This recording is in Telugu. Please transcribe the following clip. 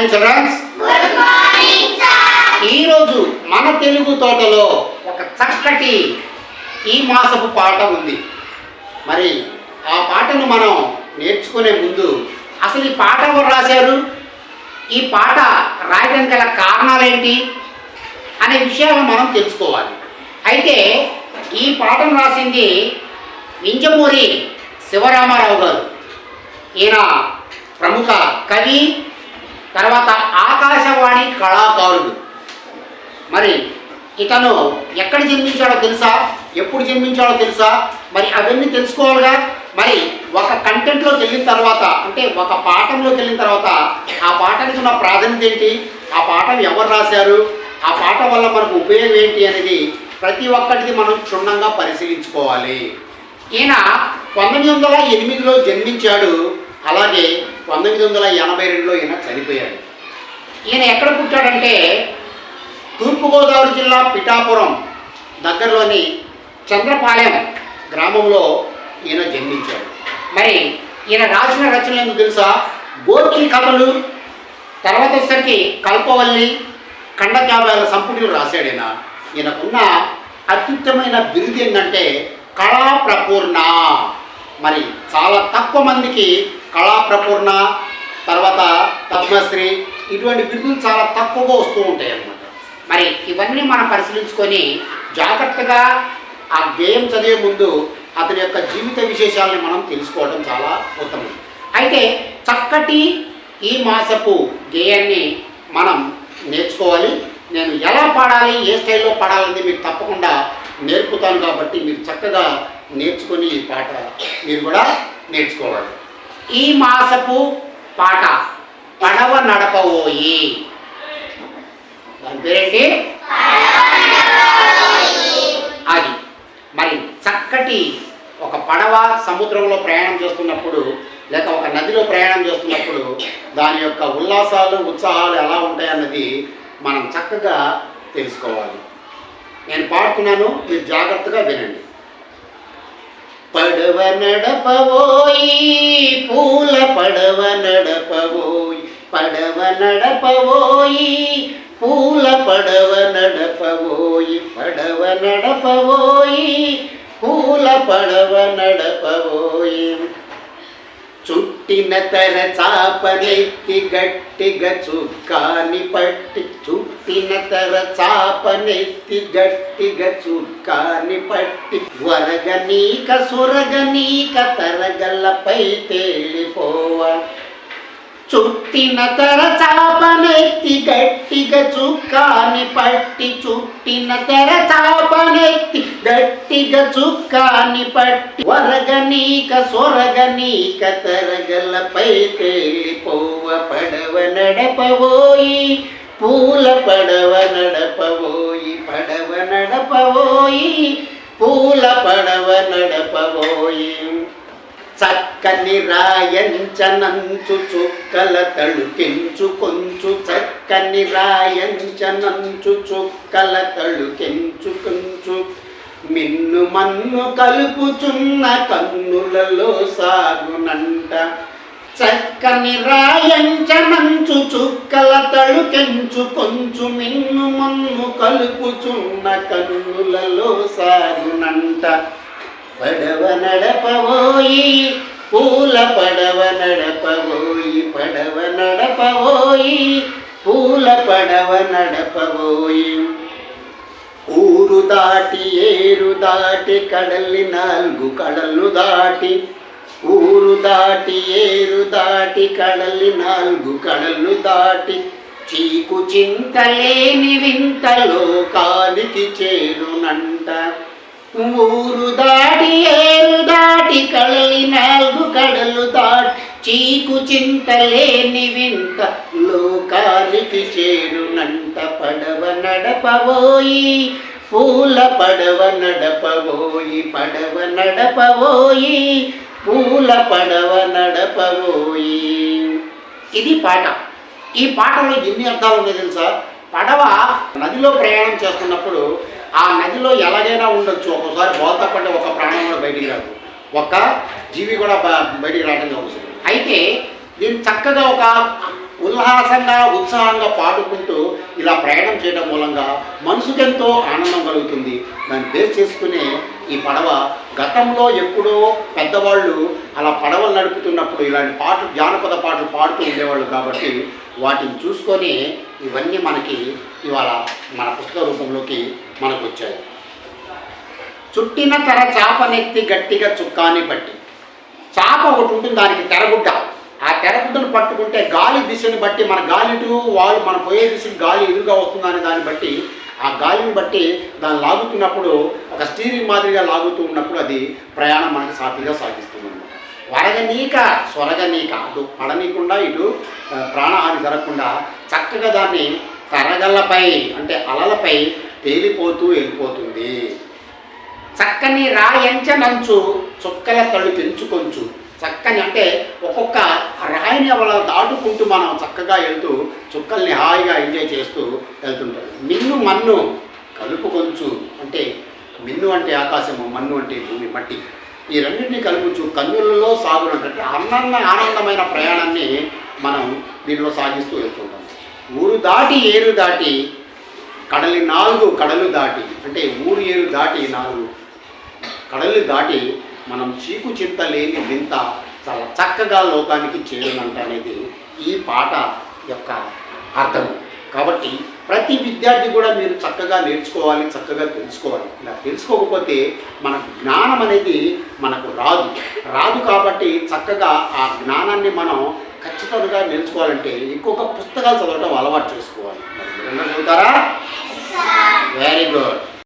మార్నింగ్ చిల్డ్రన్స్ ఈరోజు మన తెలుగు తోటలో ఒక చక్కటి ఈ మాసపు పాట ఉంది. మరి ఆ పాటను మనం నేర్చుకునే ముందు అసలు ఈ పాట ఎవరు రాశారు? ఈ పాట రాయడానికి గల కారణాలేంటి? అనే విషయాలను మనం తెలుసుకోవాలి. అయితే ఈ పాటను రాసింది వింజమూరి శివరామారావు గారు. ఈయన ప్రముఖ కవి తర్వాత ఆకాశవాణి కళాకారుడు. మరి ఇతను ఎక్కడ జన్మించాడో తెలుసా? ఎప్పుడు జన్మించాడో తెలుసా? మరి అవన్నీ తెలుసుకోవాలిగా? మరి ఒక కంటెంట్లోకి వెళ్ళిన తర్వాత అంటే ఒక పాఠంలోకి వెళ్ళిన తర్వాత ఆ పాఠానికి ఉన్న ప్రాధాన్యత ఏంటి? ఆ పాఠం ఎవరు రాశారు? ఆ పాఠం వల్ల మనకు ఉపయోగం ఏంటి అనేది ప్రతి ఒక్కటిది మనం క్షుణ్ణంగా పరిశీలించుకోవాలి. ఈయన పంతొమ్మిది వందల ఎనిమిదిలో జన్మించాడు. అలాగే పంతొమ్మిది వందల ఎనభై రెండులో ఈయన చనిపోయాడు. ఈయన ఎక్కడ పుట్టాడంటే తూర్పుగోదావరి జిల్లా పిఠాపురం దగ్గరలోని చంద్రపాలెం గ్రామంలో ఈయన జన్మించాడు. మరి ఈయన రాసిన రచనలు ఎందుకు తెలుసా? గోర్ఖి కథలు తర్వాత వచ్చేసరికి కల్పవల్లి ఖండకావ్యాల సంపుటిలు రాశాడు ఈయన. ఈయనకున్న అత్యుత్తమైన బిరుదు ఏంటంటే కళా ప్రపూర్ణ మరి చాలా తక్కువ మందికి కళా ప్రపూర్ణ తర్వాత పద్మశ్రీ ఇటువంటి బిరుదులు చాలా తక్కువగా వస్తూ ఉంటాయి అన్నమాట. మరి ఇవన్నీ మనం పరిశీలించుకొని జాగ్రత్తగా ఆ గేయం చదివే ముందు అతని యొక్క జీవిత విశేషాలను మనం తెలుసుకోవడం చాలా ఉత్తమం. అయితే చక్కటి ఈ మాసపు గేయాన్ని మనం నేర్చుకోవాలి. నేను ఎలా పాడాలి ఏ స్టైల్లో పాడాలని మీకు తప్పకుండా నేర్పుతాను కాబట్టి మీరు చక్కగా నేర్చుకొని ఈ పాట మీరు కూడా నేర్చుకోవాలి. ఈ మాసపు పాట పడవ నడపబోయి. దాని పేరేంటి? అది. మరి చక్కటి ఒక పడవ సముద్రంలో ప్రయాణం చేస్తున్నప్పుడు లేక ఒక నదిలో ప్రయాణం చేస్తున్నప్పుడు దాని యొక్క ఉల్లాసాలు ఉత్సాహాలు ఎలా ఉంటాయన్నది మనం చక్కగా తెలుసుకోవాలి. నేను పాడుతున్నాను మీరు జాగ్రత్తగా వినండి. పడవ నడపవోయి పూల పడవ నడపవోయి పడవ నడపవోయి పూల పడవ నడపవోయి పడవ నడపవోయి పూల పడవ నడపవోయి పట్టిన తర చాపనెత్తి గట్టిగా చుక్కాని పట్టి చుట్టిన తర చాపనెత్తి గట్టిగా చుక్కాని పట్టి వరగనీక నీక తరగల్లపై తేలిపోవా. చుట్టిన తెర చాపనెత్తి గట్టిగా చుక్కాని పట్టి చుట్టిన తెర చాపనెత్తి గట్టిగా చుక్కాని పట్టి. వరగనీక సొరగనీక తరగలపై తేలిపోవ పడవ నడపబోయి. పూల పడవ నడపబోయి పడవ నడపబోయి. పూల పడవ నడపబోయి. చక్కని రాయంచనంచు చుక్కల తళుకెంచు కొంచు చక్కని రాయంచనంచు చుక్కల తళుకెంచు కొంచు. మిన్ను మన్ను కలుపుచున్న కన్నులలో సాగునంట చక్కని రాయంచనంచు చుక్కల తళుకెంచు కొంచు మిన్ను మన్ను కలుపుచున్న కన్నులలో సాగునంట పడవ నడపవోయి పూల పడవ నడపవోయి పడవ నడపవోయి పూల పడవ నడపవోయి ఊరు దాటి ఏరు దాటి కడలి నాలుగు కడలు దాటి. ఊరు దాటి ఏరు దాటి కడలి నాలుగు కడలు దాటి. చీకు చింతలేని వింతలో లోకానికి చేరునంట. ఊరు దాటి ఏరు దాటి కడలి నాలుగు కడలు దాటి చీకు చింతలేని వింత లోకానికి చేరునంత పడవ నడపబోయి పూల పడవ నడపబోయి పడవ నడపబోయి పూల పడవ నడపబోయి. ఇది పాట. ఈ పాటలో ఎన్ని అర్థాలు ఉన్నాయి తెలుసా? పడవ నదిలో ప్రయాణం చేస్తున్నప్పుడు ఆ నదిలో ఎలాగైనా ఉండొచ్చు. ఒక్కోసారి బోల్తా ఒక ప్రాణం కూడా బయటికి రాదు. ఒక్క జీవి కూడా బయటికి రావడం అవసరం అయితే దీన్ని చక్కగా ఒక ఉల్లాసంగా ఉత్సాహంగా పాడుకుంటూ ఇలా ప్రయాణం చేయడం మూలంగా మనసుకెంతో ఆనందం కలుగుతుంది. దాన్ని బేస్ చేసుకునే ఈ పడవ గతంలో ఎప్పుడో పెద్దవాళ్ళు అలా పడవలు నడుపుతున్నప్పుడు ఇలాంటి పాటలు జానపద పాటలు పాడుతూ ఉండేవాళ్ళు కాబట్టి వాటిని చూసుకొని ఇవన్నీ మనకి ఇవాళ మన పుస్తక రూపంలోకి మనకు వచ్చాయి చుట్టిన తెర చాపనెత్తి గట్టిగా చుక్కాని పట్టి చాప ఒకటి ఉంటుంది దానికి తెరగుడ్డ. ఆ తెరగుడ్డను పట్టుకుంటే గాలి దిశని బట్టి మన గాలిటు వాళ్ళు మన పోయే దిశకి గాలి ఎదురుగా వస్తుందనే దాన్ని బట్టి ఆ గాలిని బట్టి దాన్ని లాగుతున్నప్పుడు ఒక స్టీరింగ్ మాదిరిగా లాగుతూ ఉన్నప్పుడు అది ప్రయాణం మనకి సాఫీగా సాగిస్తుంది. వరగనీక స్వరగనీక అటు పడనీయకుండా ఇటు ప్రాణహాని జరగకుండా చక్కగా దాన్ని తరగలపై అంటే అలలపై తేలిపోతూ వెళ్ళిపోతుంది. చక్కని రాయంచనంచు చుక్కల తడు పెంచుకొంచు. చక్కని అంటే ఒక్కొక్క రాయిని అవల దాటుకుంటూ మనం చక్కగా వెళ్తూ చుక్కల్ని హాయిగా ఎంజాయ్ చేస్తూ వెళ్తుంటాం. మిన్ను మన్ను కలుపుకొంచు అంటే మిన్ను అంటే ఆకాశము మన్ను అంటే భూమి మట్టి. ఈ రెండింటినీ కలుపుచు కన్నులలో సాగునట్టు అన్నన్న ఆనందమైన ప్రయాణాన్ని మనం దీనిలో సాగిస్తూ వెళ్తుంటాం. ఊరు దాటి ఏరు దాటి కడలి నాలుగు కడలు దాటి. అంటే ఊరు ఏరు దాటి నాలుగు. కడలు దాటి మనం చీకు చింత లేని వింత చాలా చక్కగా లోకానికి చేరునంట అనేది ఈ పాట యొక్క అర్థం. కాబట్టి ప్రతి విద్యార్థి కూడా మీరు చక్కగా నేర్చుకోవాలి చక్కగా తెలుసుకోవాలి. ఇలా తెలుసుకోకపోతే మన జ్ఞానం అనేది మనకు రాదు. రాదు కాబట్టి చక్కగా ఆ జ్ఞానాన్ని మనం ఖచ్చితంగా నేర్చుకోవాలంటే ఇంకొక పుస్తకాలు చదవడం అలవాటు చేసుకోవాలి. మరి చదువుతారా? Very good